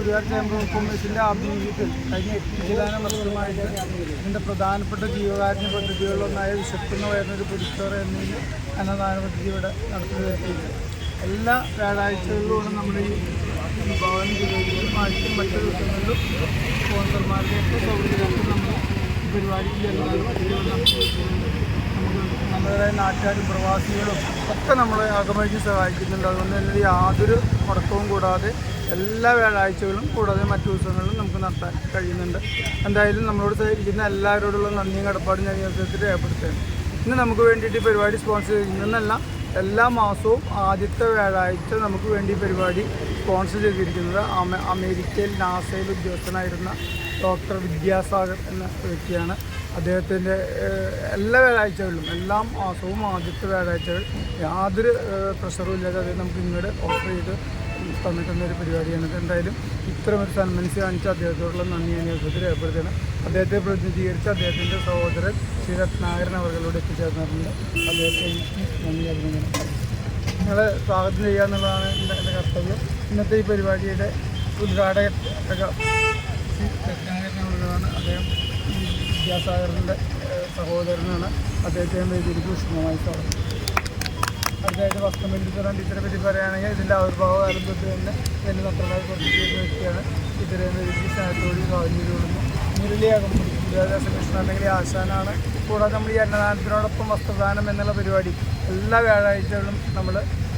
Guruvayur chamber of കൊമേഴ്സിന്റെ ആഭിമുഖ്യത്തിൽ കഴിഞ്ഞ എട്ട് ശതമാന വർഷമായിട്ട് ഇതിന്റെ പ്രധാനപ്പെട്ട ജീവകാരുണ്യ പദ്ധതികളിലൊന്നായ വിശക്കുന്ന വരുന്നൊരു പൊരിച്ചോറ് എന്നതിൽ അന്നദാന പദ്ധതി ഇവിടെ നടത്തി വരുത്തിയിട്ടുണ്ട് എല്ലാ വ്യാഴാഴ്ചകളിലൂടെ നമ്മുടെ ഈ ഭവൻ ജില്ലയിലും ആഴ്ചയും മറ്റു ദിവസങ്ങളിലും സ്പോൺസർമാരുടെയൊക്കെ സൗകര്യങ്ങൾക്ക് നമ്മൾ പരിപാടി നടത്തി നമ്മുടേതായ നാട്ടുകാരും പ്രവാസികളും ഒക്കെ നമ്മളെ അകമഴിച്ച് സഹായിക്കുന്നുണ്ട്. അതുകൊണ്ട് തന്നെ യാതൊരു മുടക്കവും കൂടാതെ എല്ലാ വ്യാഴാഴ്ചകളും കൂടാതെ മറ്റു ദിവസങ്ങളിലും നമുക്ക് നടത്താൻ കഴിയുന്നുണ്ട്. എന്തായാലും നമ്മളോട് ഇരിക്കുന്ന എല്ലാവരോടുള്ള നന്ദിയും കടപ്പാടും ഞാൻ ഈ അവസരത്തിൽ രേഖപ്പെടുത്തുകയാണ്. ഇന്ന് നമുക്ക് വേണ്ടിയിട്ട് ഈ പരിപാടി സ്പോൺസർ ചെയ്യുന്നതെന്നല്ല എല്ലാ മാസവും ആദ്യത്തെ വ്യാഴാഴ്ച നമുക്ക് വേണ്ടി പരിപാടി സ്പോൺസർ ചെയ്തിരിക്കുന്നത് അമ അമേരിക്കയിൽ നാസയിൽ ഉദ്യോഗസ്ഥനായിരുന്ന ഡോക്ടർ വിദ്യാസാഗർ എന്ന വ്യക്തിയാണ്. അദ്ദേഹത്തിന്റെ എല്ലാ വ്യാഴാഴ്ചകളിലും എല്ലാ മാസവും ആദ്യത്തെ വ്യാഴാഴ്ചകൾ യാതൊരു പ്രഷറും ഇല്ലാതെ അദ്ദേഹം നമുക്ക് ഇങ്ങോട്ട് ഓഫർ ചെയ്ത് തന്നിട്ടുള്ള ഒരു പരിപാടിയാണ്. എന്തായാലും ഇത്തരം ഒരു സന്മനസ് കാണിച്ച അദ്ദേഹത്തോടുള്ള നന്ദി ഞാൻ യോഗത്തിൽ രേഖപ്പെടുത്തുകയാണ്. അദ്ദേഹത്തെ പ്രതിനിധീകരിച്ച് അദ്ദേഹത്തിന്റെ സഹോദരൻ ശ്രീ രത്നാകരൻ അവർകളോട് എത്തിച്ചേർന്നിട്ടുണ്ട്. അദ്ദേഹത്തെ നന്ദി അഭിനന്ദനം നിങ്ങളെ സ്വാഗതം ചെയ്യുക എന്നുള്ളതാണ് എന്റെ കർത്തവ്യം. ഇന്നത്തെ ഈ പരിപാടിയുടെ ഉദ്ഘാടക ശ്രീ രത്നാകരൻ അദ്ദേഹം വിദ്യാസാഗറിന്റെ സഹോദരനാണ്. അദ്ദേഹത്തെ ഞാൻ ഭൂഷണമായി സ്വാഗതം. അടുത്തായിട്ട് വസ്ത്രമെടുത്തരം ടീച്ചറെ പറ്റി പറയുകയാണെങ്കിൽ ഇതിന്റെ ആവിർഭാവ കാലം തൊട്ട് തന്നെ എന്നെ നത്രമായി കുറച്ച് ചെയ്യുന്ന വ്യക്തിയാണ്. ഇത്രയും വേദിക്ക് സ്നേഹത്തോട് ചെയ്ത് മുരളിയാകും. വിദ്യാഭ്യാസ കൃഷ്ണൻ അല്ലെങ്കിൽ ആശാനാണ്. കൂടാതെ നമ്മൾ ഈ അന്നദാനത്തിനോടൊപ്പം വസ്ത്രദാനം എന്നുള്ള പരിപാടി എല്ലാ വ്യാഴാഴ്ചകളും നമ്മൾ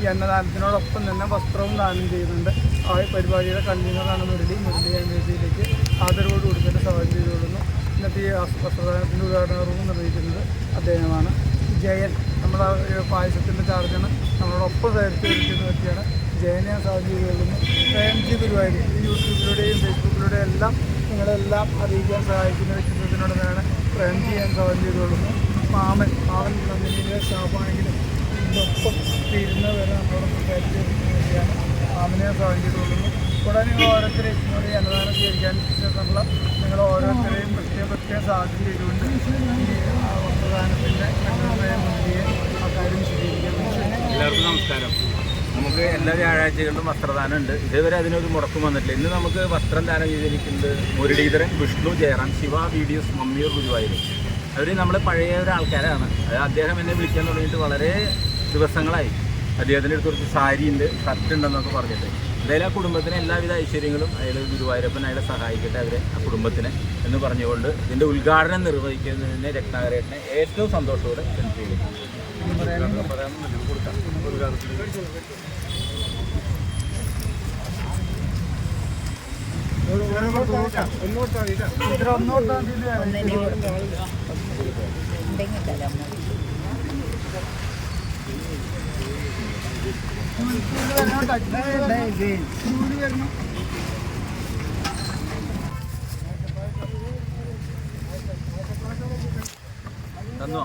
ഈ അന്നദാനത്തിനോടൊപ്പം തന്നെ വസ്ത്രവും ദാനം ചെയ്യുന്നുണ്ട്. ആ പരിപാടിയുടെ കൺവീനറാണ് മുരളി. മുരളി എന്നിവയിലേക്ക് ആദരവോടുകൂടി തന്നെ സ്വാഗതം ചെയ്തുകൊള്ളുന്നു ഇന്നത്തെ ഈ വസ്ത്രദാനത്തിന്റെ ഉദ്ഘാടനവും നിർവഹിക്കുന്നത് അദ്ദേഹമാണ്. ജയൻ നമ്മുടെ പായസത്തിന്റെ ചാർജാണ് നമ്മളോടൊപ്പം നേരത്തെ ഇരിക്കുന്ന വ്യക്തിയാണ്. ജയനെ ചെയ്ത് പ്രേം പ്രേംജി ഗുരുവായൂർ ഈ യൂട്യൂബിലൂടെയും ഫേസ്ബുക്കിലൂടെയും എല്ലാം നിങ്ങളെല്ലാം അറിയിക്കാൻ സഹായിക്കുന്ന വ്യക്തിത്വത്തിനോട് തന്നെയാണ് പ്രേംജി ഞാൻ സാധ്യത ചെയ്ത് കൊള്ളുന്നു മാമൻ മാമൻ കമ്പനിയിലെ സ്റ്റാഫാണെങ്കിലും ഇതിനൊപ്പം തീരുന്ന വരെ നമ്മളോടൊപ്പം കയറ്റി വ്യക്തിയാണ് മാമനെ ഞാൻ സ്വാഗതം ചെയ്ത് കൊള്ളുന്നു കൂടാതെ നിങ്ങൾ ഓരോരുത്തരെയും ഈ അന്നദാനം സ്വീകരിക്കാൻ ചേർന്നുള്ള നിങ്ങൾ ഓരോരുത്തരെയും പ്രത്യേക പ്രത്യേകം സാധ്യത ചെയ്തുകൊണ്ട് ഈ ആ വസ്ത്രദാനത്തിന്റെ കണ്ണുമായ മുൻപിയെ ആ കാര്യം സ്വീകരിക്കാൻ വേണ്ടി എല്ലാവർക്കും നമസ്കാരം നമുക്ക് എല്ലാ വ്യാഴാഴ്ചകളിലും വസ്ത്രദാനം ഉണ്ട്. ഇതേവരെ അതിനൊരു മുടക്കം വന്നിട്ടില്ല. ഇന്ന് നമുക്ക് വസ്ത്രം ദാനം ചെയ്തിരിക്കുന്നത് മുരളീധരൻ വിഷ്ണു ജയറാം ശിവ വീഡിയോസ് മമ്മിയൂർ ഗുരുവായൂർ. അവർ നമ്മളെ പഴയ ഒരു ആൾക്കാരാണ്. അത് അദ്ദേഹം എന്നെ വിളിക്കാൻ തുടങ്ങിയിട്ട് വളരെ ദിവസങ്ങളായി. അദ്ദേഹത്തിന്റെ അടുത്ത് കുറച്ച് സാരി ഉണ്ട് ഷർട്ട് ഉണ്ടെന്നൊക്കെ പറഞ്ഞിട്ട്. എന്തായാലും ആ കുടുംബത്തിന് എല്ലാവിധ ഐശ്വര്യങ്ങളും അയാൾ ഗുരുവായൂരപ്പൻ അയാളെ സഹായിക്കട്ടെ അവരെ ആ കുടുംബത്തിനെ എന്ന് പറഞ്ഞുകൊണ്ട് ഇതിന്റെ ഉദ്ഘാടനം നിർവഹിക്കുന്നതിന് രത്നാകരേട്ടനെ ഏറ്റവും സന്തോഷത്തോടെ ക്ഷണിച്ചു ഇത്ര തന്നോ?